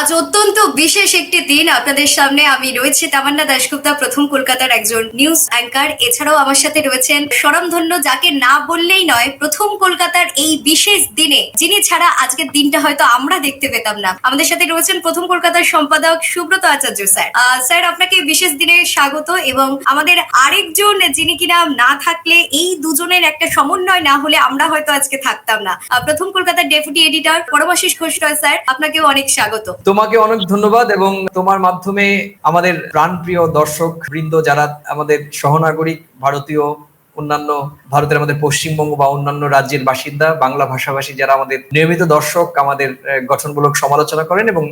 আজ অত্যন্ত বিশেষ একটি দিন আপনাদের সামনে আমি রয়েছে। তামান্না দাশগুপ্তা, প্রথম কলকাতার একজন নিউজ অ্যাঙ্কার এছাড়াও আমার সাথে রয়েছেন স্বরমধন্য যাকে না বললেই নয়, প্রথম কলকাতার এই বিশেষ দিনে, যিনি ছাড়া আজকের দিনটা হয়তো আমরা দেখতে পেতাম না। আমাদের সাথে রয়েছেন প্রথম কলকাতার সম্পাদক সুব্রত আচার্য স্যার। স্যার, আপনাকে বিশেষ দিনে স্বাগত এবং আমাদের আরেকজন, যিনি কিনা না থাকলে এই দুজনের একটা সমন্বয় না হলে আমরা হয়তো আজকে থাকতাম না। প্রথম কলকাতার deputy editor Paramashis Ghosh Roy sir, আপনাকেও অনেক স্বাগত। তোমাকে অনেক ধন্যবাদ এবং তোমার মাধ্যমে আমাদের প্রাণপ্রিয় দর্শক বৃন্দ যারা আমাদের সহনাগরিক ভারতীয় অন্যান্য ভারতের আমাদের পশ্চিমবঙ্গ বা অন্যান্য রাজ্যের বাসিন্দা, বাংলা ভাষাভাষী যারা আমাদের নিয়মিত দর্শক, আমাদের গঠনমূলক সমালোচনা করেন এবং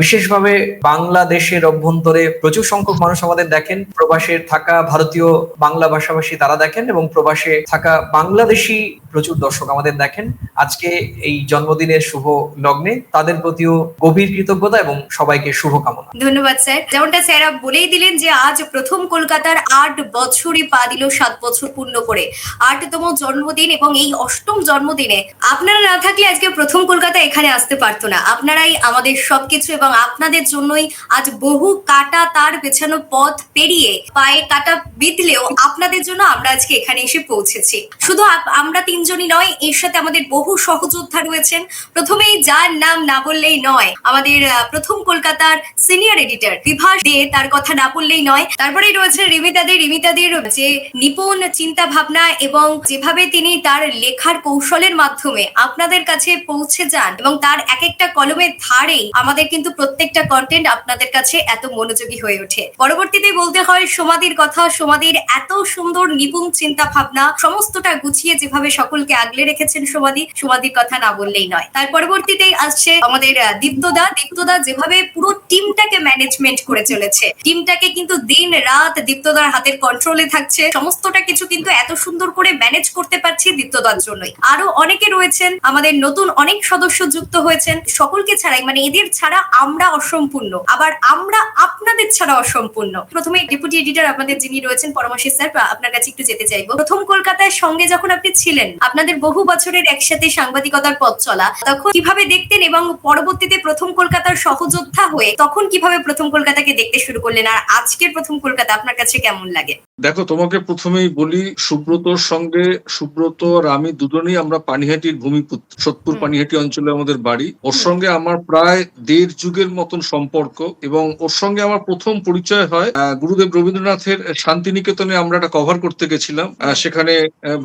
বিশেষভাবে বাংলাদেশের অভ্যন্তরে প্রচুর সংখ্যক মানুষ আমাদের দেখেন। প্রবাসে থাকা ভারতীয় বাংলা ভাষাভাষী তারা দেখেন এবং প্রবাসে থাকা বাংলাদেশি প্রচুর দর্শক আমাদের দেখেন। আজকে এই জন্মদিনের শুভ লগ্নে তাদের প্রতিও গভীর কৃতজ্ঞতা এবং সবাইকে শুভকামনা। ধন্যবাদ, স্যার। যেমনটা স্যার বলেই দিলেন যে আজ প্রথম কলকাতার আট বছরই পা দিল, সাত বছর পূর্ণ করে। আটতম জন্মদিন এবং এই অষ্টম জন্মদিনে আপনারা না থাকলে আজকে প্রথম কলকাতা এখানে আসতে পারতো না। আপনারাই আমাদের সবকিছু এবং আপনাদের জন্যই আজ বহু কাটা তার পেছানো পথ পেরিয়ে পায়ে কাটা বিঁধলেও আপনাদের জন্য আমরা আজকে এখানে এসে পৌঁছেছি। শুধু আমরা তিনজনই নয়, এর সাথে আমাদের বহু সহযোদ্ধা রয়েছেন। প্রথমেই যার নাম না বললেই নয়, আমাদের প্রথম কলকাতার সিনিয়র এডিটর, বিভাস দে, তার কথা না বললেই নয়। তারপরেই রয়েছে রিমিতা দে যে নিপুণ চিন্তা ভাবনা এবং যেভাবে তিনি তার লেখার কৌশলের মাধ্যমে আপনাদের কাছে পৌঁছে যান এবং তার এক একটা কলমের ধারেই আমাদের কিন্তু প্রত্যেকটা কন্টেন্ট আপনাদের কাছে এত মনোযোগী হয়ে ওঠে। পরবর্তীতে বলতে হয় সমাধির কথা, সমাধির এত সুন্দর নিপুণ চিন্তা ভাবনা সমস্তটা গুছিয়ে যেভাবে সকলকে আগলে রেখেছেন সমাধি, সমাধির কথা না বললেই নয়। তার পরবর্তীতেই আসছে আমাদের দীপ্তদা। দীপ্তদা যেভাবে পুরো টিমটাকে ম্যানেজমেন্ট করে চলেছে। টিমটাকে কিন্তু দিন রাত দীপ্তদার হাতের কন্ট্রোলে থাকছে। সমস্তটা কিছু কিন্তু এত সুন্দর করে ম্যানেজ করতে পারছি দীপ্তদার জন্যই। আরও অনেকে রয়েছেন, আমাদের নতুন অনেক সদস্য যুক্ত হয়েছেন, সকলকে ছাড়াই মানে এদের ছাড়া আমরা অসম্পূর্ণ। আবার আমরা আপনাদের ছাড়া অসম্পূর্ণ। প্রথমে ডেপুটি এডিটর আপনাদের যিনি রয়েছেন পরমাশিস স্যার আপনার কাছে একটু যেতে চাইব। প্রথম কলকাতার সঙ্গে যখন আপনি ছিলেন, আপনাদের বহু বছরের একসাথে সাংবাদিকতার পথ চলা, তখন কীভাবে দেখতেন এবং পরবর্তীতে প্রথম কলকাতার সহযোদ্ধা হয়ে তখন কীভাবে প্রথম কলকাতাকে দেখতে শুরু করলেন? আর আজকের প্রথম কলকাতা আপনার কাছে কেমন লাগে? দেখো, তোমাকে প্রথমেই বলি সুব্রতর সঙ্গে সুব্রত আর আমি দুজনেই আমরা পানিহাটির ভূমিপুত্র সোদপুর পানিহাটি অঞ্চলে আমাদের বাড়ি। ওর সঙ্গে আমার প্রায় দেড় যুগের মতন সম্পর্ক এবং ওর সঙ্গে আমার প্রথম পরিচয় হয় গুরুদেব রবীন্দ্রনাথের শান্তিনিকেতনে আমরা একটা কভার করতে গেছিলাম। সেখানে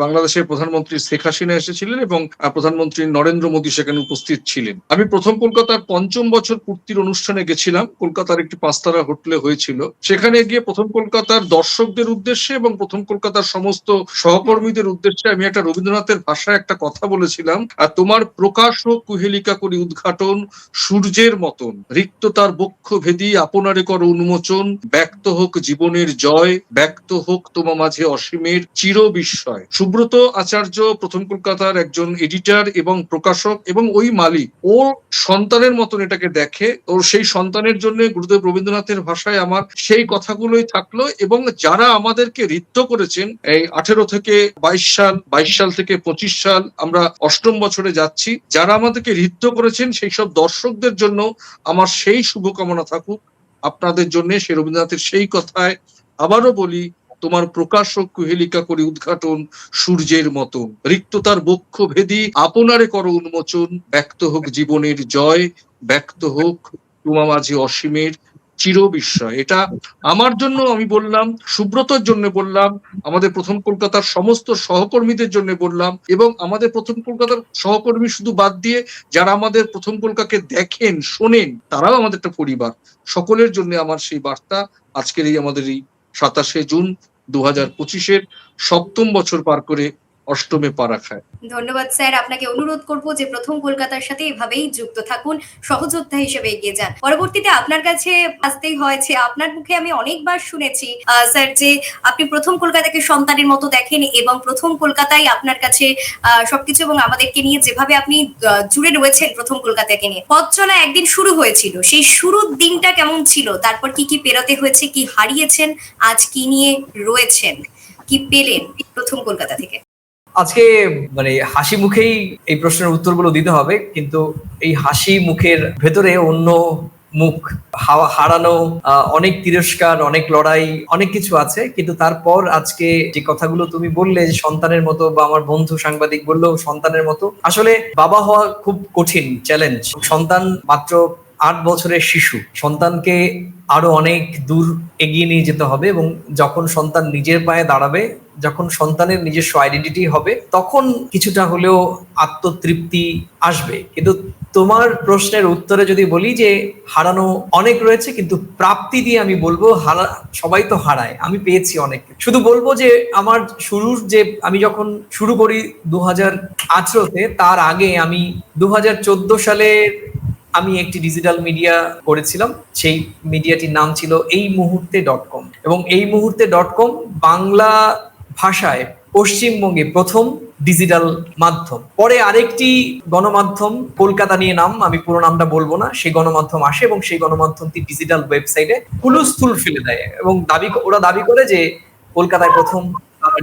বাংলাদেশের প্রধানমন্ত্রী শেখ হাসিনা এসেছিলেন এবং প্রধানমন্ত্রী নরেন্দ্র মোদী সেখানে উপস্থিত ছিলেন। আমি প্রথম কলকাতার পঞ্চম বছর পূর্তির অনুষ্ঠানে গেছিলাম। কলকাতার একটি পাঁচতারা হোটেলে হয়েছিল। সেখানে গিয়ে প্রথম কলকাতার দর্শকদের উদ্দেশ্যে এবং প্রথম কলকাতার সমস্ত সহকর্মীদের উদ্দেশ্যে আমি একটা রবীন্দ্রনাথের ভাষায় একটা কথা বলেছিলাম, আর তোমার প্রকাশ হোক কুহেলিকা করি উদ্ঘাটন, সূর্যের মতন। রিক্ততার বক্ষ ভেদি আপনারে কর উন্মোচন। ব্যক্ত হোক জীবনের জয়, ব্যক্ত হোক তোমা মাঝে অসীমের চির বিস্ময় সুব্রত আচার্য, প্রথম কলকাতার একজন এডিটর এবং প্রকাশক এবং ওই মালিক। ও সন্তানের মতন এটাকে দেখে ওর সেই সন্তানের জন্য গুরুদেব রবীন্দ্রনাথের ভাষায় আমার সেই কথাগুলোই থাকল এবং যারা আমাদেরকে ঋত্য করেছেন এই আঠেরো থেকে বাইশ সাল বাইশ সাল থেকে পঁচিশ সাল আমরা অষ্টম বছরে যাচ্ছি। যারা আমাদেরকে ঋত্য করেছেন, সেই সব দর্শকদের জন্য আমার সেই শুভকামনা থাকুক। আপনাদের জন্য সে রবীন্দ্রনাথের সেই কথায় আবারও বলি, তোমার প্রকাশক কুহেলিকা করি উদ্ঘাটন সূর্যের মতন। রিক্ততার বক্ষ ভেদি আপনারে কর উন্মোচন। ব্যক্ত হোক জীবনের জয়, ব্যক্ত হোক তোমা মাঝে অসীমের। চির বিস্ময়। এটা আমার জন্য আমি বললাম, সুব্রতর জন্য বললাম, আমাদের প্রথম কলকাতার সমস্ত সহকর্মীদের জন্য বললাম এবং আমাদের প্রথম কলকাতার সহকর্মী শুধু বাদ দিয়ে যারা আমাদের প্রথম কলকাতাকে দেখেন, শোনেন, তারাও আমাদের একটা পরিবার। সকলের জন্য আমার সেই বার্তা আজকের এই আমাদের এই সাতাশে জুন দু হাজার পঁচিশের সপ্তম বছর পার করে অষ্টমে পা রাখায় ধন্যবাদ, স্যার। আপনাকে অনুরোধ করব যে প্রথম কলকাতার সাথে এভাবেই যুক্ত থাকুন, সহযোদ্ধা হিসেবে এগিয়ে যান। পরবর্তীতে আপনার কাছে আসতেই হয়েছে, আপনার মুখে আমি অনেকবার শুনেছি স্যার, যে আপনি প্রথম কলকাতাকে সন্তানের মতো দেখেন এবং প্রথম কলকাতায় আপনার কাছে সবকিছু এবং আমাদেরকে নিয়ে যেভাবে আপনি জুড়ে রয়েছেন প্রথম কলকাতাকে নিয়ে। পথ চলা একদিন শুরু হয়েছিল। সেই শুরুর দিনটা কেমন ছিল? তারপর কি কি পেরোতে হয়েছে? কি হারিয়েছেন? আজ কি নিয়ে রয়েছেন? কি পেলেন প্রথম কলকাতা থেকে? আজকে মানে হাসি মুখেই এই প্রশ্নের উত্তরগুলো দিতে হবে, কিন্তু এই হাসি মুখের ভেতরে অন্য মুখ হাওয়া, হারানো অনেক তিরস্কার, অনেক লড়াই, অনেক কিছু আছে, কিন্তু তারপর আজকে যে কথাগুলো তুমি বললে যে সন্তানের মতো বা আমার বন্ধু সাংবাদিক বলল সন্তানের মতো, আসলে বাবা হওয়া খুব কঠিন চ্যালেঞ্জ সন্তান মাত্র আট বছরের শিশু, সন্তানকে আরও অনেক দূর এগিয়ে নিয়ে যেতে হবে এবং যখন সন্তান নিজের পায়ে দাঁড়াবে, যখন সন্তানের নিজস্ব আইডেন্টিটি হবে, তখন কিছুটা হলেও আত্মতৃপ্তি আসবে। কিন্তু তোমার প্রশ্নের উত্তরে যদি বলি যে হারানো অনেক রয়েছে, কিন্তু প্রাপ্তি দিয়ে আমি বলব হারা, সবাই তো হারায়। আমি পেয়েছি অনেক। শুধু বলব যে আমার শুরুর যে, আমি যখন শুরু করি দু হাজার আঠেরোতে, তার আগে আমি দু হাজার চোদ্দ সালে আমি একটি ডিজিটাল মিডিয়া করেছিলাম, সেই মিডিয়াটির নাম ছিল এই মুহূর্তে ডট কম এবং এই মুহূর্তে ডট কম বাংলা ভাষায় পশ্চিমবঙ্গে প্রথম ডিজিটাল মাধ্যম। পরে আরেকটি গণমাধ্যম, কলকাতা নিয়ে নাম, আমি পুরো নামটা বলব না, সেই গণমাধ্যম আসে এবং সেই গণমাধ্যমটি ডিজিটাল ওয়েবসাইটে হুলুস্থুল ফেলে দেয়। এবং দাবি ওরা দাবি করে যে কলকাতায় প্রথম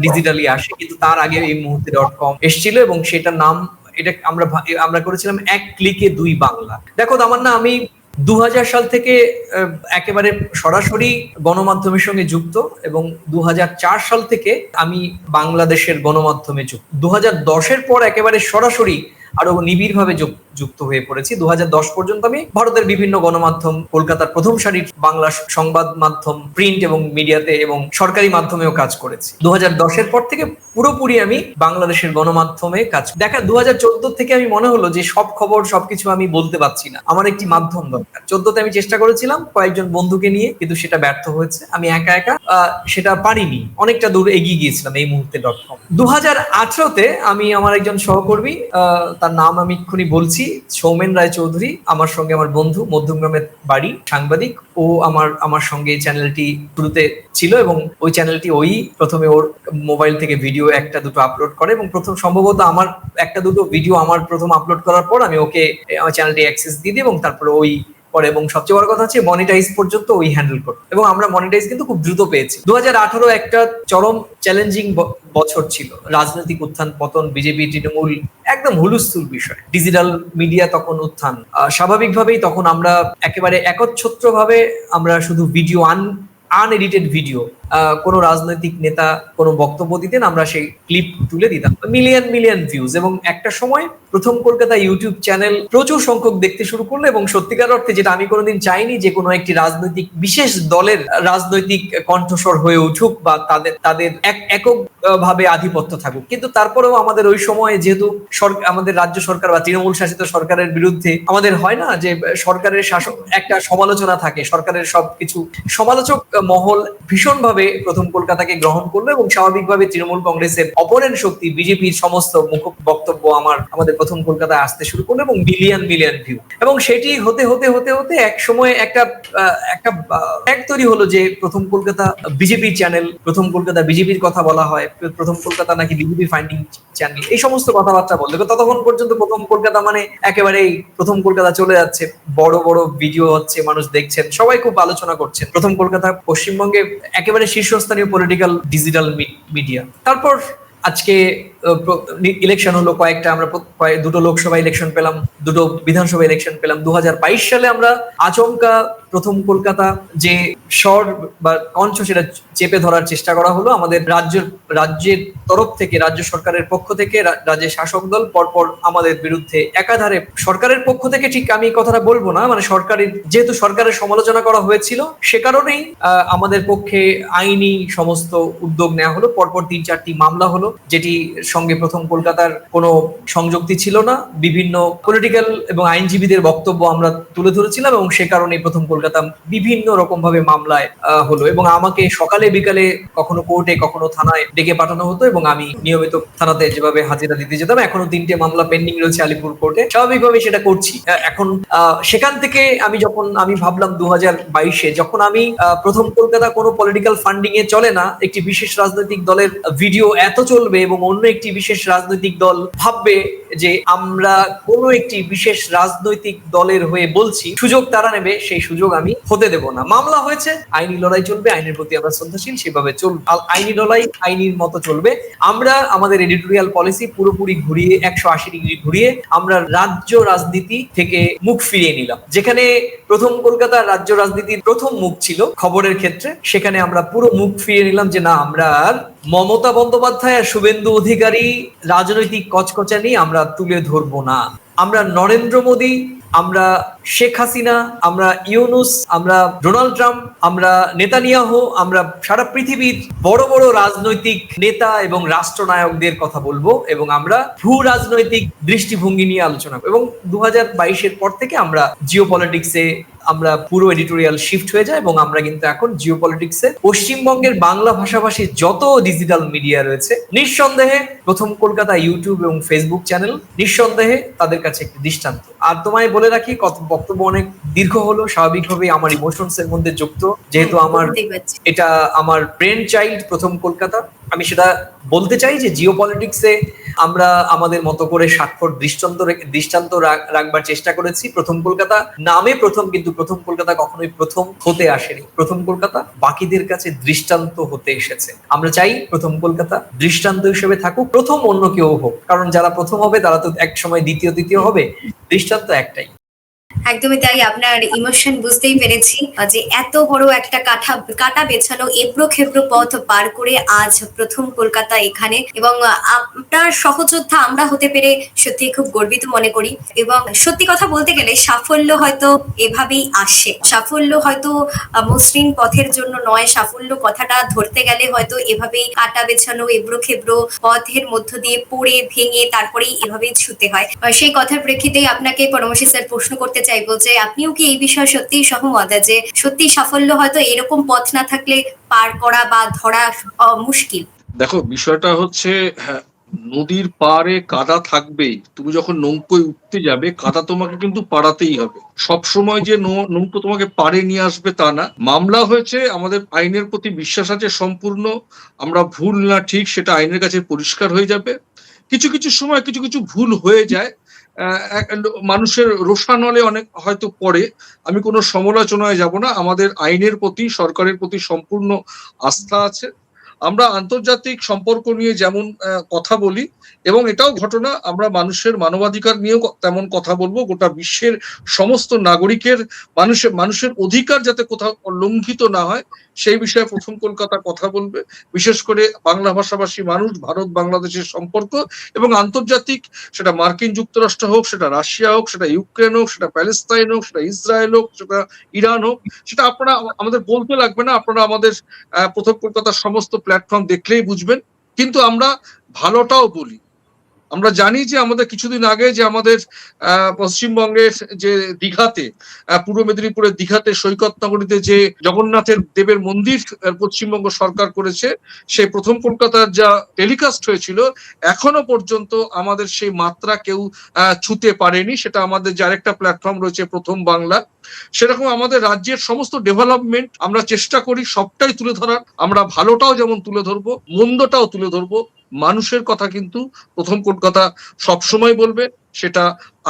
ডিজিটালি আসে, কিন্তু তার আগে এই মুহূর্তে ডট কম এসেছিল এবং সেটার নাম এটা আমরা আমরা করেছিলাম এক ক্লিকে দুই বাংলা। দেখো আমার না আমি দু হাজার সাল থেকে একেবারে সরাসরি গণমাধ্যমের সঙ্গে যুক্ত এবং দু হাজার চার সাল থেকে আমি বাংলাদেশের গণমাধ্যমে যুক্ত। দু দশের পর একেবারে সরাসরি আরও নিবিড়ভাবে যুক- যুক্ত হয়ে পড়েছি। দু হাজার দশ পর্যন্ত আমি ভারতের বিভিন্ন গণমাধ্যম, কলকাতার প্রথম সারির বাংলা সংবাদ মাধ্যম, প্রিন্ট এবং মিডিয়াতে এবং সরকারি মাধ্যমেও কাজ করেছি। দু দশের পর থেকে পুরোপুরি আমি বাংলাদেশের গণমাধ্যমে কাজ দেখা, দুহাজার চোদ্দ থেকে আমি মনে হলো যে সব খবর, সবকিছু আমি বলতে পারছি না। আমার একটি মাধ্যম দরকার। চোদ্দতে আমি চেষ্টা করেছিলাম কয়েকজন বন্ধুকে নিয়ে, কিন্তু সেটা ব্যর্থ হয়েছে। আমি একা একা সেটা পারিনি। অনেকটা দূর এগিয়ে গিয়েছিলাম এই মুহূর্তে ডট কম দু হাজার আঠারোতে আমি আমার একজন সহকর্মী তার নাম আমি এক্ষুনি বলছি সৌমেন রায় চৌধুরী আমার সঙ্গে আমার বন্ধু মধ্যমগ্রামের বাড়ি, সাংবাদিক। ও আমার আমার সঙ্গে এই চ্যানেলটি শুরুতে ছিল এবং ওই চ্যানেলটি ওই প্রথমে ওর মোবাইল থেকে ভিডিও একটা দুটো আপলোড করে এবং প্রথম সম্ভবত আমার একটা দুটো ভিডিও আমার প্রথম আপলোড করার পর আমি ওকে, আমার চ্যানেলটি অ্যাক্সেস দিয়ে দিই এবং তারপরে ওই করে এবং সবচেয়ে বড় কথা হচ্ছে মনিটাইজ পর্যন্ত ওই হ্যান্ডেল করে এবং আমরা মনিটাইজ কিন্তু খুব দ্রুত পেয়েছি। দু হাজার আঠারো একটা চরম চ্যালেঞ্জিং বছর ছিল। রাজনৈতিক উত্থান, পতন, বিজেপি, তৃণমূল, একদম হুলুস্থুল বিষয়। ডিজিটাল মিডিয়া তখন উত্থান। স্বাভাবিকভাবেই তখন আমরা একেবারে একচ্ছত্র ভাবে আমরা শুধু ভিডিও আন আনএডিটেড ভিডিও কোনো রাজনৈতিক নেতা কোনো বক্তব্য দিতেন, আমরা সেই ক্লিপ তুলে দিতাম। মিলিয়ন মিলিয়ন ভিউজ এবং একটা সময় প্রথম কলকাতা ইউটিউব চ্যানেল প্রচুর সংখ্যক দেখতে শুরু করল এবং সত্যিকার অর্থে যেটা আমি কোনোদিন চাইনি যে কোনো একটি রাজনৈতিক, বিশেষ দলের রাজনৈতিক কণ্ঠস্বর হয়ে উঠুক বা তাদের তাদের এক একক ভাবে আধিপত্য থাকুক। কিন্তু তারপরেও আমাদের ওই সময়ে যেহেতু আমাদের রাজ্য সরকার বা তৃণমূল শাসিত সরকারের বিরুদ্ধে আমাদের হয় না যে সরকারের শাসক, একটা সমালোচনা থাকে, সরকারের সবকিছু সমালোচক মহল ভীষণভাবে প্রথম কলকাতাকে গ্রহণ করল এবং স্বাভাবিকভাবে তৃণমূল কংগ্রেসের অপরেন্ট শক্তি, বিজেপির সমস্ত মুখ বক্তব্য আমার, আমাদের প্রথম কলকাতায় আসতে শুরু করল এবং মিলিয়ন মিলিয়ন ভিউ এবং সেটি হতে হতে হতে হতে এক সময় একটা একটা এক তৈরি হলো যে প্রথম কলকাতা বিজেপি চ্যানেল প্রথম কলকাতা বিজেপির কথা বলা হয়, প্রথম কলকাতা নাকি বিজেপি ফাইন্ডিং চ্যানেল এই সমস্ত কথাবার্তা বলল। ততক্ষণ পর্যন্ত প্রথম কলকাতা মানে একেবারেই প্রথম কলকাতা চলে যাচ্ছে। বড় বড় ভিডিও হচ্ছে, মানুষ দেখছেন, সবাই খুব আলোচনা করছেন। প্রথম কলকাতা পশ্চিমবঙ্গে একেবারে শীর্ষস্থানীয় পলিটিক্যাল ডিজিটাল মিডিয়া তারপর আজকে ইলেকশন হলো কয়েকটা, আমরা দুটো লোকসভা ইলেকশন পেলাম, দুটো বিধানসভা ইলেকশন পেলাম। দু হাজার বাইশ সালে আমরা আচমকা প্রথম কলকাতা যে স্বর বা কণ্ঠ সেটা চেপে ধরার চেষ্টা করা হলো। আমাদের রাজ্যের রাজ্যের তরফ থেকে, রাজ্য সরকারের পক্ষ থেকে রাজ্যের শাসক দল, পরপর আমাদের বিরুদ্ধে একাধারে সরকারের পক্ষ থেকে ঠিক আমি কথাটা বলব না মানে সরকারের, যেহেতু সরকারের সমালোচনা করা হয়েছিল, সে কারণেই আমাদের পক্ষে আইনি সমস্ত উদ্যোগ নেওয়া হলো। পরপর তিন চারটি মামলা হলো, যেটি সঙ্গে প্রথম কলকাতার কোনো সংযুক্তি ছিল না। বিভিন্ন পলিটিক্যাল এবং আইনজীবীদের বক্তব্য আমরা তুলে ধরেছিলাম এবং সে কারণে প্রথম কলকাতা বিভিন্ন রকম ভাবে মামলায় হলো এবং আমাকে সকালে বিকালে কখনো কোর্টে, কখনো থানায় ডেকে পাঠানো হতো এবং আমি নিয়মিত থানাতে যেভাবে হাজিরা দিতে যেতাম, এখনও তিনটে মামলা পেন্ডিং রয়েছে আলিপুর কোর্টে। স্বাভাবিকভাবে সেটা করছি। এখন সেখান থেকে আমি যখন, আমি ভাবলাম দু হাজার বাইশে যখন আমি প্রথম কলকাতা কোনো পলিটিক্যাল ফান্ডিং এ চলে না, একটি বিশেষ রাজনৈতিক দলের ভিডিও এত চলবে এবং অন্য একটি বিশেষ রাজনৈতিক দল ভাববে যে আমরা কোনো একটি বিশেষ রাজনৈতিক দলের হয়ে বলছি, সুযোগ তারা নেবে, সেই সুযোগ আমি হতে দেব না। মামলা হয়েছে, আইনি লড়াই চলবে, আইনের প্রতি আমরা শ্রদ্ধাশীল, সেভাবে চলবে আইনি লড়াই আইনির মতো চলবে। আমরা আমাদের এডিটোরিয়াল পলিসি পুরোপুরি ঘুরিয়ে, একশো আশি ডিগ্রি ঘুরিয়ে আমরা রাজ্য রাজনীতি থেকে মুখ ফিরিয়ে নিলাম। যেখানে প্রথম কলকাতার রাজ্য রাজনীতির প্রথম মুখ ছিল খবরের ক্ষেত্রে, সেখানে আমরা পুরো মুখ ফিরিয়ে নিলাম যে না, আমরা আর মমতা বন্দ্যোপাধ্যায় আর শুভেন্দু অধিকারী রাজনৈতিক কচকচানি আমরা তুলে ধরবো না। আমরা নরেন্দ্র মোদী, আমরা শেখ হাসিনা, আমরা ইউনুস, আমরা ডোনাল্ড ট্রাম্প, আমরা নেতানিয়াহ, আমরা সারা পৃথিবীর বড় বড় রাজনৈতিক নেতা এবং রাষ্ট্রনায়কদের কথা বলব এবং আমরা ভূ রাজনৈতিক দৃষ্টিভঙ্গি নিয়ে আলোচনা এবং দু হাজার পর থেকে আমরা জিও পলিটিক্সে আমরা পুরো এডিটোরিয়াল শিফট হয়ে যায় এবং আমরা কিন্তু এখন জিও পলিটিক্সে পশ্চিমবঙ্গের বাংলা ভাষাভাষী যত ডিজিটাল মিডিয়া রয়েছে নিঃসন্দেহে প্রথম কলকাতা ইউটিউব এবং ফেসবুক চ্যানেল নিঃসন্দেহে তাদের কাছে একটি দৃষ্টান্ত। আর তোমায় বলে রাখি কত বক্তব্য অনেক দীর্ঘ হলো স্বাভাবিকভাবেই আমার ইমোশনস এর মধ্যে যুক্ত। যেহেতু আমার এটা আমার ব্রেন চাইল্ড প্রথম কলকাতা। আমি সেটা বলতে চাই যে জিও পলিটিক্সে আমরা আমাদের মতো করে স্বাক্ষর দৃষ্টান্ত দৃষ্টান্ত রাখবার চেষ্টা করেছি। প্রথম কলকাতা নামে প্রথম, কিন্তু প্রথম কলকাতা কখনোই প্রথম হতে আসেনি। প্রথম কলকাতা বাকিদের কাছে দৃষ্টান্ত হতে এসেছে। আমরা চাই প্রথম কলকাতা দৃষ্টান্ত হিসেবে থাকুক, প্রথম অন্য কেউ হোক। কারণ যারা প্রথম হবে, তারা তো এক সময় দ্বিতীয় দ্বিতীয় হবে। দৃষ্টান্ত একটাই। একদমই তাই, আপনার ইমোশন বুঝতেই পেরেছি, যে এত বড় একটা কাঠা কাটা বেছানো এবড়ো খেবড়ো পথ পার করে আজ প্রথম কলকাতা এখানে। এবং আপনার সহযোদ্ধা আমরা হতে পেরে সত্যি খুব গর্বিত মনে করি। এবং সত্যি কথা বলতে গেলে সাফল্য হয়তো এভাবেই আসে। সাফল্য হয়তো মসৃণ পথের জন্য নয়, সাফল্য কথাটা ধরতে গেলে হয়তো এভাবেই কাটা বেছানো এবড়ো খেবড়ো পথের মধ্য দিয়ে পড়ে, ভেঙে তারপরেই এভাবেই ছুতে হয়। সেই কথার প্রেক্ষিতেই আপনাকে পরমশী স্যার প্রশ্ন করতে চাইব যে আপনিও কি এই বিষয়ে সত্যিই সহমত যে সত্যি সাফল্য হয়তো এরকম পথ না থাকলে পার করা বা ধরা মুশকিল? দেখো বিষয়টা হচ্ছে হ্যাঁ, নদীর পাড়ে কাদা থাকবেই। তুমি যখন নৌকোয় উঠতে যাবে কাদা তোমাকে কিন্তু পাড়াতেই হবে। সব সময় যে নৌকো তোমাকে পাড়ে নিয়ে আসবে তা না। মামলা হয়েছে আমাদের আইনের প্রতি বিশ্বাস আছে সম্পূর্ণ। আমরা ভুল না ঠিক সেটা আইনের কাছে পরিষ্কার হয়ে যাবে। কিছু কিছু সময় কিছু কিছু ভুল হয়ে যায়। মানুষের রোষানলে অনেক হয়তো পড়ে। আমি কোনো সমালোচনায় যাব না। আমাদের আইনের প্রতি, সরকারের প্রতি সম্পূর্ণ আস্থা আছে। আমরা আন্তর্জাতিক সম্পর্ক নিয়ে যেমন কথা বলি, এবং এটাও ঘটনা, আমরা মানুষের মানবাধিকার নিয়েও তেমন কথা বলব, গোটা বিশ্বের সমস্ত নাগরিকের মানুষের মানুষের অধিকার যাতে কোথাও লঙ্ঘিত না হয়, সেই বিষয়ে প্রথম কলকাতা কথা বলবে। বিশেষ করে বাংলা ভাষাভাষী মানুষ, ভারত, বাংলাদেশের সম্পর্ক, এবং আন্তর্জাতিক, সেটা মার্কিন যুক্তরাষ্ট্র হোক, সেটা রাশিয়া হোক, সেটা ইউক্রেন হোক, সেটা প্যালেস্তাইন হোক, সেটা ইসরায়েল হোক, সেটা ইরান হোক, সেটা আপনারা, আমাদের বলতে লাগবে না, আপনারা আমাদের প্রথম কলকাতার সমস্ত প্ল্যাটফর্ম দেখলেই বুঝবেন। কিন্তু আমরা ভালোটাও বলি। আমরা জানি যে আমাদের কিছুদিন আগে যে আমাদের পশ্চিমবঙ্গের যে দীঘাতে পূর্ব মেদিনীপুরের দীঘাতে সৈকত নগরীতে যে জগন্নাথের দেবের মন্দির পশ্চিমবঙ্গ সরকার করেছে, সেই প্রথম কলকাতার যা টেলিকাস্ট হয়েছিল, এখনও পর্যন্ত আমাদের সেই মাত্রা কেউ ছুতে পারেনি। সেটা আমাদের যে আরেকটা প্ল্যাটফর্ম রয়েছে, প্রথম বাংলা। সেরকম আমাদের রাজ্যের সমস্ত ডেভেলপমেন্ট আমরা চেষ্টা করি সবটাই তুলে ধরার। আমরা ভালোটাও যেমন তুলে ধরবো, মন্দটাও তুলে ধরবো। মানুষের কথা কিন্তু প্রথম কোট কথা সবসময় বলবে, সেটা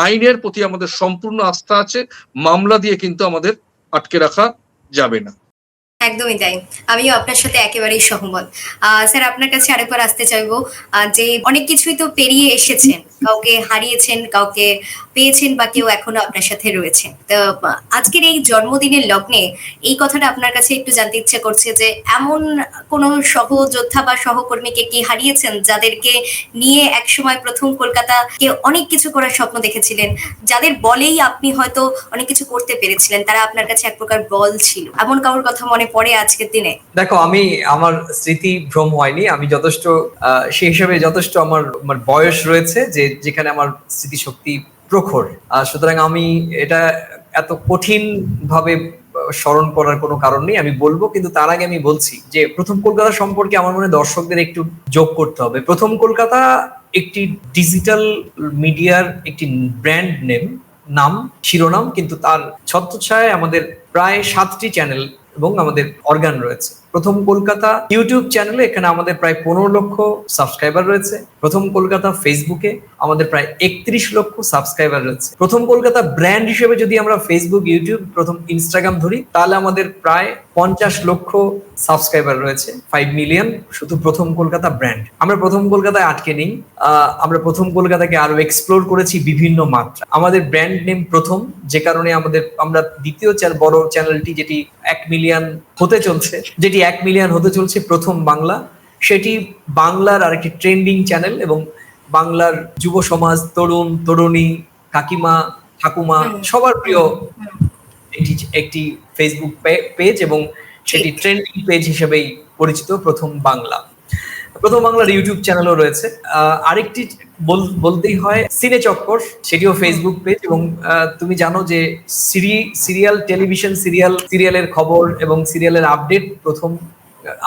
আইনের প্রতি আমাদের সম্পূর্ণ আস্থা আছে, মামলা দিয়ে কিন্তু আমাদের আটকে রাখা যাবে না। একদমই তাই। আমিও আপনার সাথে একেবারেই সহমত। স্যার, আপনার কাছে আরেকবার আসতে চাইব। যে অনেক কিছুই তো পেরিয়ে এসেছেন কাউকে হারিয়েছেন, কাউকে পেয়েছেন বা কেউ এখনও আপনার সাথে রয়েছে তো, আজকের এই জন্মদিনের লগ্নে এই কথাটা আপনার কাছে একটু জানতে ইচ্ছে করছে যে, এমন কোনো সহযোদ্ধা বা সহকর্মীকে কি হারিয়েছেন যাদেরকে নিয়ে একসময় প্রথম কলকাতাকে অনেক কিছু করার স্বপ্ন দেখেছিলেন, যাদের বলেই আপনি হয়তো অনেক কিছু করতে পেরেছিলেন, তারা আপনার কাছে এক প্রকার বল ছিল? এমন কারোর কথা মনে পড়ে আজকের দিনে? দেখো, আমি, আমার স্মৃতি ভ্রম হয়নি, আমি যথেষ্ট সেই হিসাবে যথেষ্ট আমার আমার বয়স রয়েছে যে যেখানে আমার স্মৃতিশক্তি প্রখর। আহ, সুতরাং আমি এটা এত কঠিন ভাবে স্মরণ করার কোনো কারণ নেই আমি বলব। কিন্তু তার আগে আমি বলছি যে প্রথম কলকাতা সম্পর্কে আমার মনে দর্শকদের একটু যোগ করতে হবে। প্রথম কলকাতা একটি ডিজিটাল মিডিয়ার একটি ব্র্যান্ড নেম নাম শিরোনাম কিন্তু তার ছত্রছায়ায় আমাদের প্রায় সাতটি চ্যানেল এবং আমাদের অর্গান রয়েছে। প্রথম কলকাতা ইউটিউব চ্যানেলে এখানে আমাদের প্রায় পনেরো লক্ষ সাবস্ক্রাইবার রয়েছে। প্রথম কলকাতা ফেসবুকে আমাদের প্রায় একত্রিশ লক্ষ সাবস্ক্রাইবার রয়েছে। প্রথম কলকাতা ব্র্যান্ড হিসেবে যদি আমরা ফেসবুক, ইউটিউব, প্রথম ইনস্টাগ্রাম ধরি, তাহলে আমাদের প্রায় পঞ্চাশ লক্ষ সাবস্ক্রাইবার রয়েছে ফাইভ মিলিয়ন শুধু প্রথম কলকাতা ব্র্যান্ড আমরা প্রথম কলকাতায় আটকে নেই আমরা প্রথম কলকাতাকে আরও এক্সপ্লোর করেছি বিভিন্ন মাত্রা। আমাদের ব্র্যান্ড নেম প্রথম যে কারণে আমাদের আমরা দ্বিতীয় বড় চ্যানেলটি যেটি এক মিলিয়ন হতে চলছে যেটি এক মিলিয়ন হতে চলছে প্রথম বাংলা সেটি বাংলার আরেকটি ট্রেন্ডিং চ্যানেল এবং বাংলার যুব সমাজ তরুণ তরুণী কাকিমা ঠাকুমা সবার প্রিয় হুম, এটি একটি ফেসবুক পেজ এবং সেটি ট্রেন্ডিং পেজ হিসেবেই পরিচিত প্রথম বাংলা। প্রথম বাংলার ইউটিউব চ্যানেলও রয়েছে। আরেকটি বলতেই হয় সিনে চক্কর সেটিও ফেসবুক পেজ এবং তুমি জানো যে সিরি সিরিয়াল টেলিভিশন সিরিয়াল সিরিয়ালের খবর এবং সিরিয়ালের আপডেট প্রথম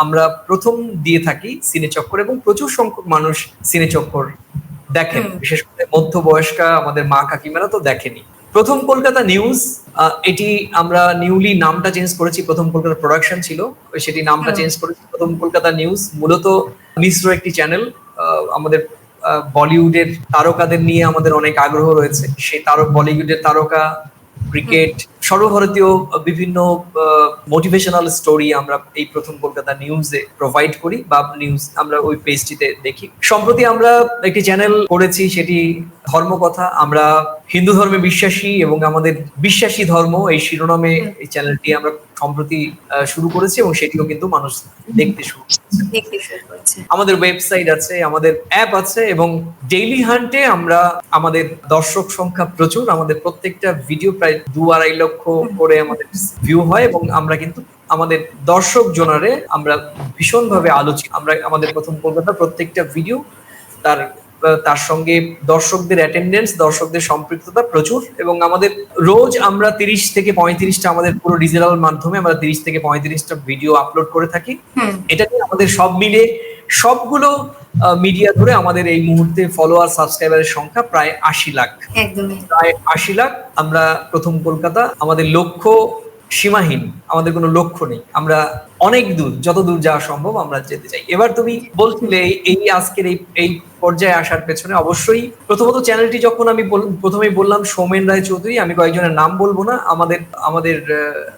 আমরা প্রথম দিয়ে থাকি সিনে চক্কর এবং প্রচুর সংখ্যক মানুষ সিনে চক্কর দেখেন। বিশেষ করে মধ্যবয়স্কা আমাদের মা কাকিমারা তো দেখেনি। প্রথম কলকাতা নিউজ এটি আমরা নিউলি নামটা চেঞ্জ করেছি প্রথম কলকাতা প্রোডাকশন ছিল ওই সেটি নামটা চেঞ্জ করেছি প্রথম কলকাতা নিউজ মূলত মিশ্র একটি চ্যানেল আমাদের বলিউডের তারকাদের নিয়ে আমাদের অনেক আগ্রহ রয়েছে। সেই তারক বলিউডের তারকা ক্রিকেট সর্বভারতীয় বিভিন্ন মোটিভেশনাল স্টোরি আমরা এই প্রথম কলকাতা নিউজে প্রোভাইড করি বা নিউজ আমরা ওই পেজটিতে দেখি। সম্প্রতি আমরা একটি চ্যানেল করেছি সেটি ধর্মকথা আমরা হিন্দু ধর্মে বিশ্বাসী এবং আমাদের বিশ্বাসী ধর্ম এই শিরোনামে এই চ্যানেলটি আমরা সম্প্রতি শুরু করেছি এবং সেটিও কিন্তু মানুষ দেখতে শুরু করেছে। আমাদের ওয়েবসাইট আছে আমাদের অ্যাপ আছে এবং ডেইলি হান্টে আমরা আমাদের দর্শক সংখ্যা প্রচুর আমাদের প্রত্যেকটা ভিডিও প্রায় দু আড়াই লক্ষ করে আমাদের ভিউ হয় এবং আমরা কিন্তু আমাদের দর্শক জোনারে আমরা ভীষণভাবে আলোচিত। আমরা আমাদের প্রথম কলকাতা প্রত্যেকটা ভিডিও তার তার সঙ্গে দর্শকদের অ্যাটেন্ডেন্স দর্শকদের সম্পৃক্ততা প্রচুর এবং আমাদের রোজ আমরা তিরিশ থেকে পঁয়ত্রিশটা আমাদের পুরো ডিজিটাল মাধ্যমে আমরা তিরিশ থেকে পঁয়ত্রিশটা ভিডিও আপলোড করে থাকি। এটাকে আমাদের সব মিলে সবগুলো মিডিয়া ধরে আমাদের এই মুহূর্তে ফলোয়ার সাবস্ক্রাইবারের সংখ্যা প্রায় আশি লাখ। প্রায় আশি লাখ আমরা প্রথম কলকাতা আমাদের লক্ষ্য সীমাহীন, আমাদের কোনো লক্ষ্য নেই। আমরা অনেক দূর, যত দূর যাওয়া সম্ভব আমরা যেতে চাই। এবার তুমি বলছিলে এই- আজকের এই এই পর্যায়ে আসার পেছনে অবশ্যই প্রথমত চ্যানেলটি যখন আমি প্রথমে প্রথমেই বললাম সোমেন রায় চৌধুরী, আমি কয়েকজনের নাম বলব না, আমাদের আমাদের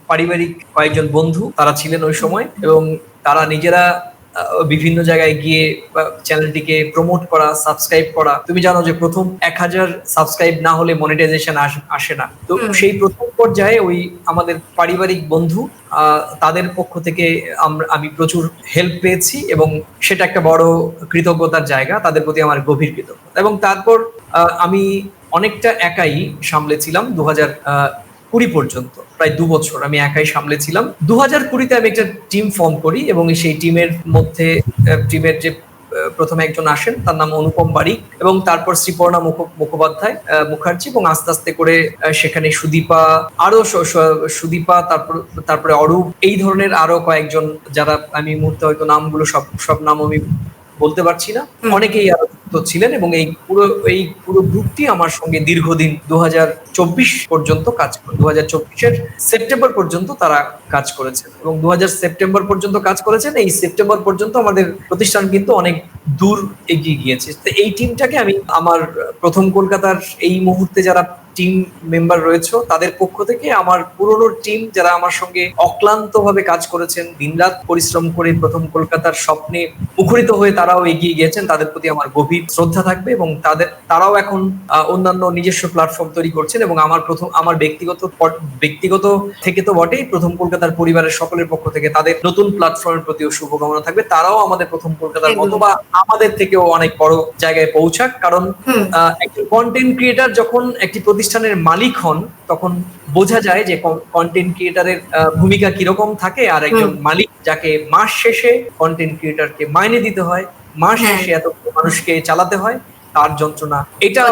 পারিবারিক কয়েকজন বন্ধু, তারা ছিলেন ওই সময় এবং তারা নিজেরা বিভিন্ন জায়গায় গিয়ে চ্যানেলটিকে প্রমোট করা সাবস্ক্রাইব করা। তুমি জানো যে প্রথম এক হাজার সাবস্ক্রাইব না হলে মনিটাইজেশন আসে না। তো সেই প্রথম পর্যায়ে ওই আমাদের পারিবারিক বন্ধু আহ, তাদের পক্ষ থেকে আমরা আমি প্রচুর হেল্প পেয়েছি এবং সেটা একটা বড় কৃতজ্ঞতার জায়গা তাদের প্রতি আমার গভীর কৃতজ্ঞতা। এবং তারপর আমি অনেকটা একাই সামলেছিলাম। দু হাজার কুড়ি পর্যন্ত, প্রায় দু বছর। আমি একাই সামলেছিলাম দু হাজার কুড়িতে আমি একটা টিম ফর্ম করি এবং সেই টিমের মধ্যে টিমের যে প্রথমে একজন আসেন, তার নাম অনুপম বারিক এবং তারপর শ্রীপর্ণা মুখ- মুখোপাধ্যায় মুখার্জি এবং আস্তে আস্তে করে সেখানে সুদীপা আরও সুদীপা, তারপর, তারপরে অরূপ, এই ধরনের আরও কয়েকজন যারা আমি মুহূর্তে হয়তো নামগুলো সব সব নাম আমি বলতে পারছি না। অনেকেই আরও যুক্ত ছিলেন এবং এই পুরো এই পুরো গ্রুপটি আমার সঙ্গে দীর্ঘদিন দু হাজার চব্বিশ পর্যন্ত কাজ করে দু হাজার চব্বিশের সেপ্টেম্বর পর্যন্ত তারা কাজ করেছেন এবং দু হাজার সেপ্টেম্বর পর্যন্ত কাজ করেছেন। এই সেপ্টেম্বর পর্যন্ত আমাদের প্রতিষ্ঠান কিন্তু অনেক দূর এগিয়ে গিয়েছে। তো এই টিমটাকে আমি আমার প্রথম কলকাতার এই মুহূর্তে যারা টিম মেম্বার রয়েছে তাদের পক্ষ থেকে আমার পুরনো টিম যারা আমার সঙ্গে অক্লান্ত ভাবে কাজ করেছেন দিনরাত পরিশ্রম করে প্রথম কলকাতার স্বপ্নে মুখরিত হয়ে তারাও এগিয়ে গিয়েছেন তাদের প্রতি আমার গভীর শ্রদ্ধা থাকবে এবং তাদের তারাও এখন অন্যান্য নিজস্ব প্ল্যাটফর্ম তৈরি করছেন এবং আমার প্রথম আমার ব্যক্তিগত ব্যক্তিগত থেকে তো বটেই প্রথম কলকাতার পরিবারের সকলের পক্ষ থেকে তাদের নতুন প্ল্যাটফর্মের প্রতিও শুভকামনা থাকবে তারাও আমাদের প্রথম কলকাতার মতো বা আমাদের থেকেও অনেক বড় জায়গায় পৌঁছাক কারণ একজন কন্টেন্ট ক্রিয়েটার যখন একটি প্রতিষ্ঠানের মালিক হন তখন বোঝা যায় যে কন্টেন্ট ক্রিয়েটারের ভূমিকা কীরকম থাকে আর একজন মালিক যাকে মাস শেষে কন্টেন্ট ক্রিয়েটারকে মাইনে দিতে হয় মাস হ্যাঁ। শেষে এত মানুষকে চালাতে হয় তার যন্ত্রণা এটা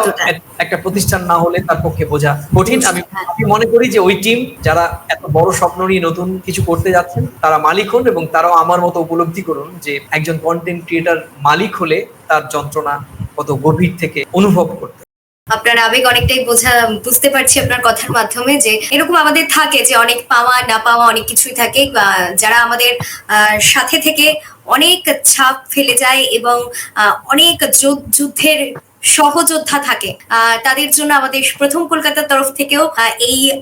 একটা প্রতিষ্ঠান না হলে তার পক্ষে বোঝা কঠিন হ্যাঁ। আমি মনে করি যে ওই টিম যারা এত বড় স্বপ্ন নিয়ে নতুন কিছু করতে যাচ্ছেন তারা মালিক হন এবং তারাও আমার মতো উপলব্ধি করুন যে একজন কন্টেন্ট ক্রিয়েটার মালিক হলে তার যন্ত্রণা কত গভীর থেকে অনুভব করতে আপনার আবেগ অনেকটাই বোঝা, বুঝতে পারছি আপনার কথার মাধ্যমে যে এরকম আমাদের থাকে যে অনেক পাওয়া, না পাওয়া অনেক কিছুই থাকে। যারা আমাদের সাথে থেকে অনেক ছাপ ফেলে যায় এবং অনেক যুদ্ধ- যুদ্ধের সহযোদ্ধা থাকে। তাদের জন্য আমাদের প্রথম কলকাতার তরফ থেকেও এই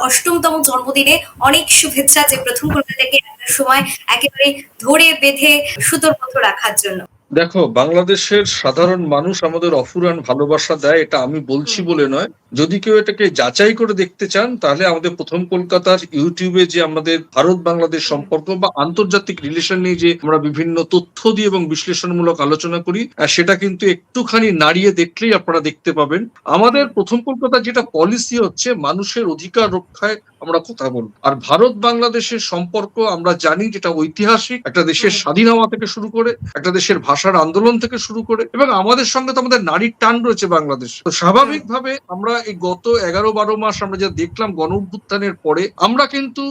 অষ্টমতম জন্মদিনে অনেক শুভেচ্ছা যে প্রথম কলকাতাকে একটা সময় একেবারে ধরে বেঁধে সুতোর মতো রাখার জন্য। দেখো বাংলাদেশের সাধারণ মানুষ আমাদের অফুরান ভালোবাসা দেয় এটা আমি বলছি বলে নয়। যদি কেউ এটাকে যাচাই করে দেখতে চান তাহলে আমাদের প্রথম কলকাতার ইউটিউবে যে আমাদের ভারত বাংলাদেশ সম্পর্ক বা আন্তর্জাতিক রিলেশন নিয়ে যে আমরা বিভিন্ন তথ্য দিয়ে এবং বিশ্লেষণমূলক আলোচনা করি সেটা কিন্তু একটুখানি নাড়িয়ে দেখলেই আপনারা দেখতে পাবেন। আমাদের প্রথম কলকাতা যেটা পলিসি হচ্ছে মানুষের অধিকার রক্ষায় আমরা কথা বলব। আর ভারত বাংলাদেশের সম্পর্ক আমরা জানি যেটা ঐতিহাসিক একটা দেশের। স্বাধীন হওয়া থেকে শুরু করে একটা দেশের ভাষার আন্দোলন থেকে শুরু করে এবং আমাদের সঙ্গে তো আমাদের নারীর টান রয়েছে বাংলাদেশ। তো স্বাভাবিকভাবে আমরা এই গত এগারো বারো মাস আমরা যা দেখলাম গণ অভ্যুত্থানের পরে, আমরা কিন্তু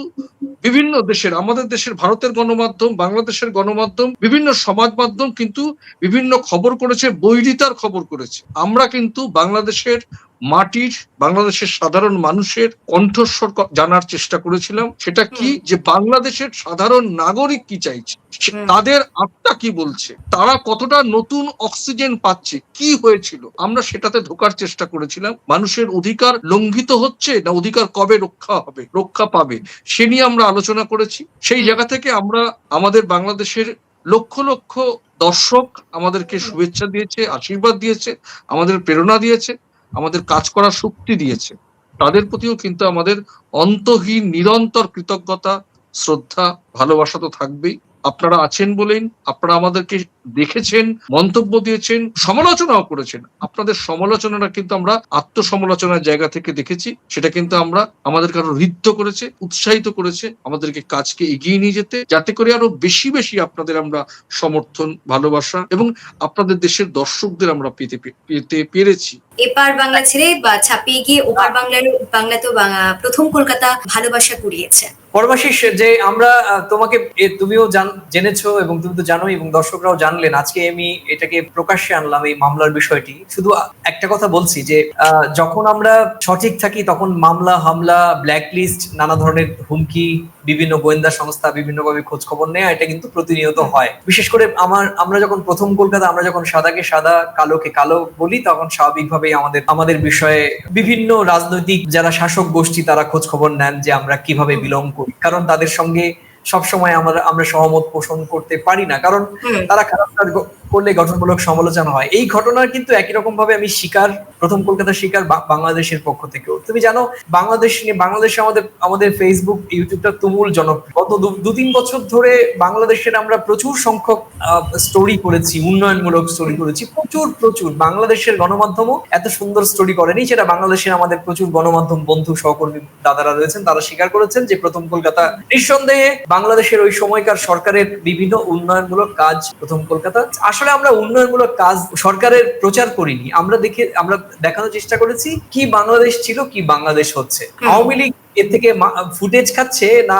বিভিন্ন দেশের, আমাদের দেশের ভারতের গণমাধ্যম, বাংলাদেশের গণমাধ্যম, বিভিন্ন সমাজ মাধ্যম কিন্তু বিভিন্ন খবর করেছে, বৈরিতার খবর করেছে। আমরা কিন্তু বাংলাদেশের মাটির বাংলাদেশের সাধারণ মানুষের কণ্ঠস্বর জানার চেষ্টা করেছিলাম। সেটা কি? যে বাংলাদেশের সাধারণ নাগরিক কি চাইছে? তাদের আত্মা কি বলছে? তারা কতটা নতুন অক্সিজেন পাচ্ছে? কি হয়েছিল? আমরা সেটাতে ঢোকার চেষ্টা করেছিলাম। মানুষের অধিকার লঙ্ঘিত হচ্ছে না অধিকার কবে রক্ষা হবে রক্ষা পাবে? সে নিয়ে আমরা আলোচনা করেছি। সেই জায়গা থেকে আমরা আমাদের বাংলাদেশের লক্ষ লক্ষ দর্শক আমাদেরকে শুভেচ্ছা দিয়েছে আশীর্বাদ দিয়েছে আমাদের প্রেরণা দিয়েছে। আমাদের কাজ করার শক্তি দিয়েছে। তাদের প্রতিও কিন্তু আমাদের অন্তহীন নিরন্তর কৃতজ্ঞতা, শ্রদ্ধা, ভালোবাসা তো থাকবেই। আপনারা আছেন বলেন আপনারা আমাদেরকে দেখেছেন, মন্তব্য দিয়েছেন, সমালোচনাও করেছেন। আপনাদের সমালোচনাটা কিন্তু আমরা আত্মসমালোচনার জায়গা থেকে দেখেছি। সেটা কিন্তু আমরা আমাদেরকে আরও ঋদ্ধ করেছে, উৎসাহিত করেছে, আমাদেরকে কাজকে এগিয়ে নিয়ে যেতে, যাতে করে আরও বেশি বেশি আপনাদের আমরা সমর্থন, ভালোবাসা এবং আপনাদের দেশের দর্শকদের আমরা পেতে পেতে পেরেছি। এপার বাংলা ছেড়ে বা ছাপিয়ে গিয়ে ওপার বাংলার বাংলাতেও বাংলা- প্রথম কলকাতা ভালোবাসা কুড়িয়েছে। পরমাশিস যে আমরা তোমাকে তুমিও জান জেনেছো এবং তুমি তো জানোই এবং দর্শকরাও জানলেন, আজকে আমি এটাকে প্রকাশ্যে আনলাম এই মামলার বিষয়টি। শুধু একটা কথা বলছি যে যখন আমরা সঠিক থাকি তখন মামলা, হামলা ব্ল্যাকলিস্ট নানা ধরনের হুমকি, বিভিন্ন গোয়েন্দা সংস্থা বিভিন্নভাবে খোঁজ খবর নেওয়া এটা কিন্তু প্রতিনিয়ত হয়। বিশেষ করে আমার, আমরা যখন প্রথম কলকাতা, আমরা যখন সাদাকে সাদা, কালোকে কালো বলি, তখন স্বাভাবিকভাবেই আমাদের আমাদের বিষয়ে বিভিন্ন রাজনৈতিক যারা শাসক গোষ্ঠী তারা খোঁজ খবর নেন যে আমরা কীভাবে বিলং করি কারণ তাদের সঙ্গে সবসময় আমরা আমরা সহমত পোষণ করতে পারি না। কারণ তারা খারাপ কাজ করলে গঠনমূলক সমালোচনা হয়। এই ঘটনার কিন্তু একই রকম ভাবে আমি শিকার, প্রথম কলকাতার শিকার বাংলাদেশের পক্ষ থেকেও। তুমি জানো, বাংলাদেশ নিয়ে, বাংলাদেশে আমাদের আমাদের ফেসবুক ইউটিউবটা তুমুল জনপ্রিয়। গত দু তিন বছর ধরে বাংলাদেশের আমরা প্রচুর সংখ্যক স্টোরি করেছি, উন্নয়নমূলক স্টোরি করেছি। প্রচুর প্রচুর। বাংলাদেশের গণমাধ্যমও এত সুন্দর স্টোরি করেনি সেটা বাংলাদেশের আমাদের প্রচুর গণমাধ্যম বন্ধু, সহকর্মী দাদারা রয়েছেন, তারা স্বীকার করেছেন যে প্রথম কলকাতা নিঃসন্দেহে বাংলাদেশের ওই সময়কার সরকারের বিভিন্ন উন্নয়নমূলক কাজ প্রথম কলকাতা। আসলে আমরা উন্নয়নমূলক কাজ সরকারের প্রচার করিনি। আমরা দেখে আমরা দেখানোর চেষ্টা করেছি কি বাংলাদেশ ছিল কি বাংলাদেশ হচ্ছে। আওয়ামী লীগ এর থেকে ফুটেজ খাচ্ছে না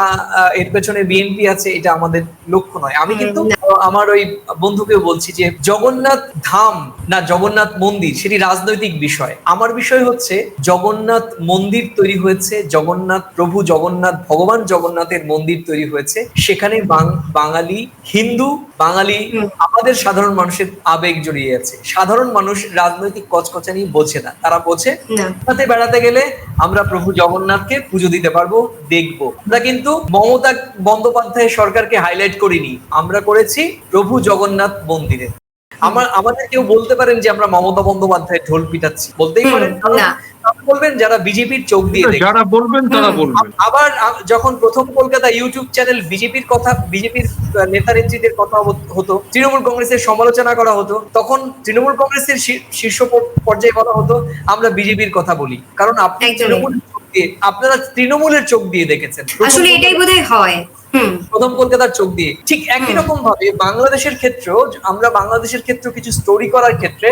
এর পেছনে বিএনপি আছে এটা আমাদের লক্ষ্য নয়। আমি কিন্তু আমার ওই বন্ধুকেও বলছি যে জগন্নাথ ধাম না জগন্নাথ মন্দির সেটি রাজনৈতিক বিষয়। আমার বিষয় হচ্ছে জগন্নাথ মন্দির তৈরি হয়েছে জগন্নাথ প্রভু জগন্নাথ ভগবান জগন্নাথের মন্দির তৈরি হয়েছে। সেখানে বাঙালি হিন্দু বাঙালি আমাদের সাধারণ মানুষের আবেগ জড়িয়ে আছে। সাধারণ মানুষ রাজনৈতিক কচকচানি বোঝে না। তারা বোঝে বেড়াতে গেলে আমরা প্রভু জগন্নাথকে পুজো দিতে পারব দেখব। আমরা কিন্তু মমতা বন্দ্যোপাধ্যায় সরকারকে হাইলাইট করিনি। আমরা করেছি প্রভু জগন্নাথ মন্দিরে। আমার আমাদের কেউ বলতে পারেন যে আমরা মমতা বন্দ্যোপাধ্যায় ঢোল পিটাচ্ছি। বলতেই পারেন বলবেন যারা বিজেপির চোখ দিয়ে দেখে যারা বলবেন তারা বলবেন। আবার যখন প্রথম কলকাতা ইউটিউব চ্যানেল বিজেপির কথা বিজেপির নেতা নেত্রীদের কথা হতো তৃণমূল কংগ্রেসের সমালোচনা করা হতো তখন তৃণমূল কংগ্রেসের শীর্ষ পর্যায়ে বলা হতো আমরা বিজেপির কথা বলি। কারণ আপনি দিয়ে আপনারা তৃণমূলের চোখ দিয়ে দেখেছেন। আসলে এটাই বোধহয় হয়। প্রথম কলকাতার চোখ দিয়ে। ঠিক একই রকম ভাবে বাংলাদেশের ক্ষেত্রেও আমরা বাংলাদেশের ক্ষেত্রে কিছু স্টোরি করার ক্ষেত্রে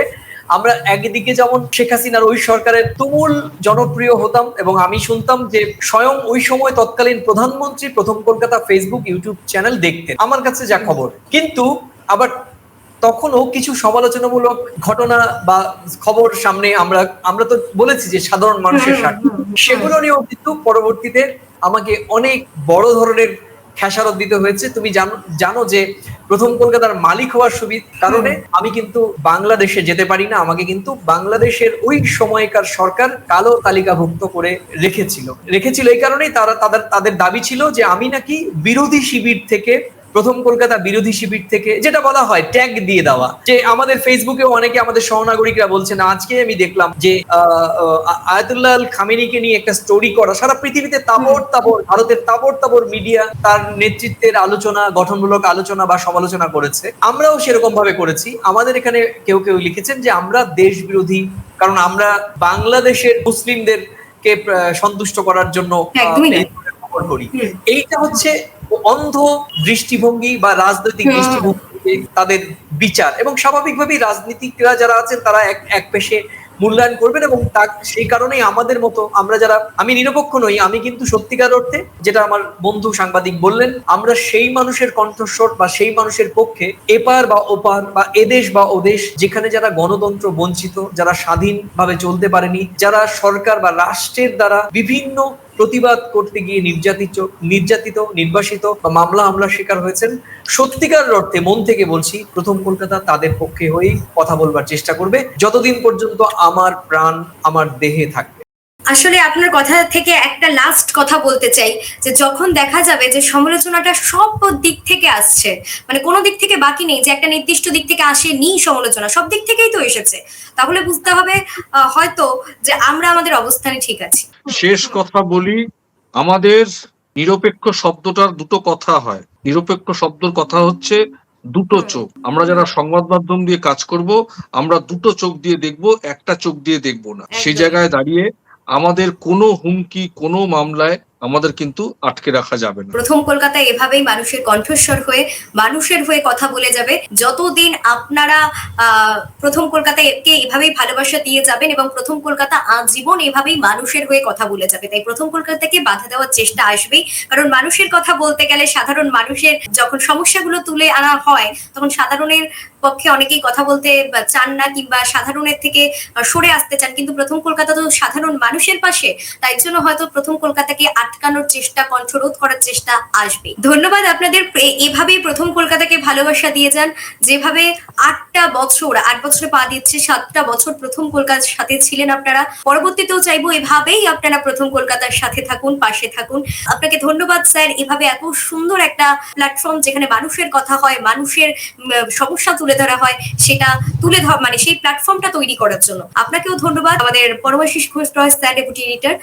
আমরা একদিকে যেমন শেখ হাসিনার ওই সরকারের তুমুল জনপ্রিয় হতাম এবং আমি শুনতাম যে স্বয়ং ওই সময় তৎকালীন প্রধানমন্ত্রী প্রথম কলকাতা ফেসবুক ইউটিউব চ্যানেল দেখতেন। আমার কাছে যা খবর। কিন্তু আবার তখনও কিছু সমালোচনামূলক ঘটনা বা খবর সামনে আমরা আমরা তো বলেছি যে সাধারণ মানুষের স্বার্থে। সেগুলো নিয়েও কিন্তু পরবর্তীতে আমাকে অনেক বড় ধরনের খেসারত দিতে হয়েছে। তুমি জানো জানো যে প্রথম কলকাতার মালিক হওয়ার সুবিধ কারণে আমি কিন্তু বাংলাদেশে যেতে পারি না। আমাকে কিন্তু বাংলাদেশের ওই সময়কার সরকার কালো তালিকাভুক্ত করে রেখেছিল। রেখেছিল এই কারণেই তারা তাদের তাদের দাবি ছিল যে আমি নাকি বিরোধী শিবির থেকে প্রথম কলকাতা বিরোধী শিবির থেকে যেটা বলা হয় ট্যাগ দিয়ে দেওয়া। যে আমাদের ফেসবুকে অনেকে আমাদের সহনাগরিকরা বলছেন আজকে আমি দেখলাম যে আয়াতুল্লাহ খামেনিকে নিয়ে একটা স্টোরি করা। সারা পৃথিবীতে তাবর তাবর ভারতের তাবর তাবর মিডিয়া তার নেতৃত্বের আলোচনা গঠনমূলক আলোচনা বা সমালোচনা করেছে। আমরাও সেরকম ভাবে করেছি। আমাদের এখানে কেউ কেউ লিখেছেন যে আমরা দেশ বিরোধী কারণ আমরা বাংলাদেশের মুসলিমদেরকে আহ, সন্তুষ্ট করার জন্য করি। এইটা হচ্ছে অন্ধ দৃষ্টিভঙ্গি বা রাজনৈতিক দৃষ্টিভঙ্গি তাদের বিচার। এবং স্বাভাবিকভাবেই রাজনীতিকরা যারা আছেন তারা এক এক পেশে মূল্যায়ন করবেন এবং তা সেই কারণেই আমাদের মতো আমরা যারা আমি নিরপেক্ষ নই আমি কিন্তু সত্যিকার অর্থে যেটা আমার বন্ধু সাংবাদিক বললেন আমরা সেই মানুষের কণ্ঠস্বর বা সেই মানুষের পক্ষে এপার বা ওপার বা এদেশ বা ওদেশ যেখানে যারা গণতন্ত্র বঞ্চিত যারা স্বাধীনভাবে চলতে পারেনি যারা সরকার বা রাষ্ট্রের দ্বারা বিভিন্ন প্রতিবাদ করতে গিয়ে নির্যাতিত নির্যাতিত, নির্বাসিত বা মামলা হামলার শিকার হয়েছেন। সত্যিকার অর্থে মন থেকে বলছি, প্রথম কলকাতা তাদের পক্ষে হয়েই কথা বলবার চেষ্টা করবে। যতদিন পর্যন্ত আমার প্রাণ আমার দেহে থাকবে। আসলে আপনার কথা থেকে একটা লাস্ট কথা বলতে চাই যে যখন দেখা যাবে যে সমালোচনাটা সব দিক থেকে আসছে মানে কোনো দিক থেকে বাকি নেই যে একটা নির্দিষ্ট দিক থেকে আসেনি সমালোচনা সব দিক থেকেই তো এসেছে তাহলে বুঝতে হবে হয়তো যে আমরা আমাদের অবস্থানে ঠিক আছি। শেষ কথা বলি আমাদের নিরপেক্ষ শব্দটার দুটো কথা হয়। নিরপেক্ষ শব্দর কথা হচ্ছে দুটো চোখ। আমরা যারা সংবাদ মাধ্যম দিয়ে কাজ করব আমরা দুটো চোখ দিয়ে দেখব একটা চোখ দিয়ে দেখব না। সেই জায়গায় দাঁড়িয়ে আমাদের কোনো হুমকি কোনো মামলায় আমাদের কিন্তু আটকে রাখা যাবে না। প্রথম কলকাতায় এভাবেই মানুষের কণ্ঠস্বর হয়ে, মানুষের হয়ে কথা বলে যাবে। যতদিন আপনারা প্রথম কলকাতাকে এভাবেই ভালোবাসা দিয়ে যাবেন এবং প্রথম কলকাতা আজীবন এভাবেই মানুষের হয়ে কথা বলে যাবে। তাই প্রথম কলকাতাকে বাধা দেওয়ার চেষ্টা আসবেই। কারণ মানুষের কথা বলতে গেলে সাধারণ মানুষের যখন সমস্যাগুলো তুলে আনা হয়, তখন সাধারণের পক্ষে অনেকেই কথা বলতে চান না কিংবা সাধারণের থেকে সরে আসতে চান। কিন্তু প্রথম কলকাতা তো সাধারণ মানুষের পাশে। তাই জন্য হয়তো প্রথম কলকাতাকে আটকানোর চেষ্টা, কণ্ঠরোধ করার চেষ্টা আসবে। ধন্যবাদ আপনাদের এভাবেই প্রথম কলকাতাকে ভালোবাসা দিয়ে যান, যেভাবে আটটা বছর, আট বছরে পা দিচ্ছে, সাতটা বছর প্রথম কলকাতার সাথে ছিলেন আপনারা। পরবর্তীতেও চাইব এভাবেই আপনারা প্রথম কলকাতার সাথে থাকুন, পাশে থাকুন। আপনাকে ধন্যবাদ স্যার, এভাবে এত সুন্দর একটা প্ল্যাটফর্ম যেখানে মানুষের কথা হয়, মানুষের সমস্যা তুলে ধরা হয়, সেটা তুলে ধর মানে সেই প্ল্যাটফর্মটা তৈরি করার জন্য। আপনাকেও ধন্যবাদ। আমাদের Paramashis Ghosh Roy, sir, deputy editor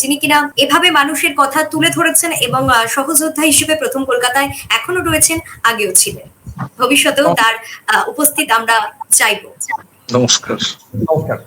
যিনি কিনা এভাবে মানুষের কথা তুলে ধরেছেন এবং আহ, সহযোদ্ধা হিসেবে প্রথম কলকাতায় এখনও রয়েছেন আগেও ছিলেন। ভবিষ্যতেও তার আহ, উপস্থিত আমরা চাইব। নমস্কার। নমস্কার।